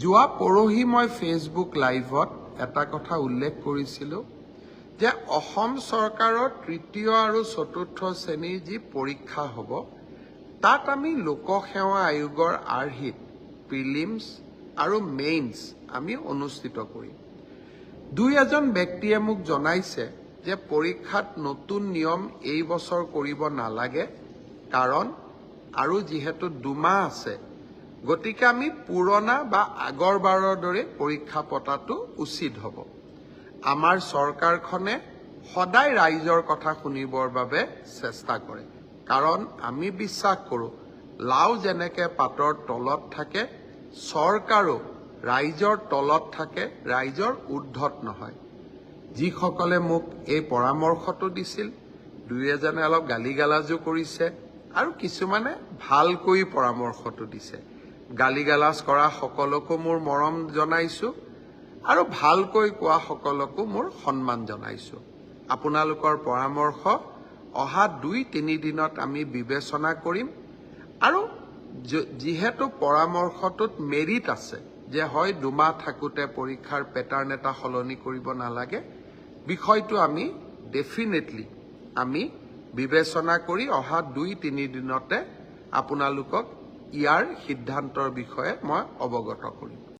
যোৱা পৰহি মই ফেচবুক লাইভত এটা কথা উল্লেখ কৰিছিলোঁ যে অসম চৰকাৰৰ তৃতীয় আৰু চতুৰ্থ শ্ৰেণীৰ যি পৰীক্ষা হ'ব তাত আমি লোকসেৱা আয়োগৰ আৰ্হিত প্ৰিলিমছ আৰু মেইনছ আমি অনুষ্ঠিত কৰিম। দুই এজন ব্যক্তিয়ে মোক জনাইছে যে পৰীক্ষাত নতুন নিয়ম এই বছৰ কৰিব নালাগে কাৰণ আৰু যিহেতু দুমাহ আছে গতিকে আমি পুৰণা বা আগৰবাৰৰ দৰে পৰীক্ষা পতাটো উচিত হ'ব। আমাৰ চৰকাৰখনে সদায় ৰাইজৰ কথা শুনিবৰ বাবে চেষ্টা কৰে। কাৰণ আমি বিশ্বাস কৰোঁ লাও যেনেকে পাতৰ তলত থাকে চৰকাৰো ৰাইজৰ তলত থাকে ৰাইজৰ ঊৰ্ধত নহয়। যিসকলে মোক এই পৰামৰ্শটো দিছিল দুই এজনে অলপ গালি গালাজো কৰিছে আৰু কিছুমানে ভালকৈ পৰামৰ্শটো দিছে। গালি গালাজ কৰা সকলকো মোৰ মৰম জনাইছোঁ আৰু ভালকৈ কোৱা সকলকো মোৰ সন্মান জনাইছোঁ। আপোনালোকৰ পৰামৰ্শ অহা দুই তিনি দিনত আমি বিবেচনা কৰিম আৰু যিহেতু পৰামৰ্শটোত মেৰিট আছে যে হয় দুমাহ থাকোঁতে পৰীক্ষাৰ পেটাৰ্ণ এটা সলনি কৰিব নালাগে বিষয়টো আমি ডেফিনেটলি আমি বিবেচনা কৰি অহা দুই তিনি দিনতে আপোনালোকক ইয়াৰ সিদ্ধান্তৰ বিষয়ে মই অৱগত কৰিম।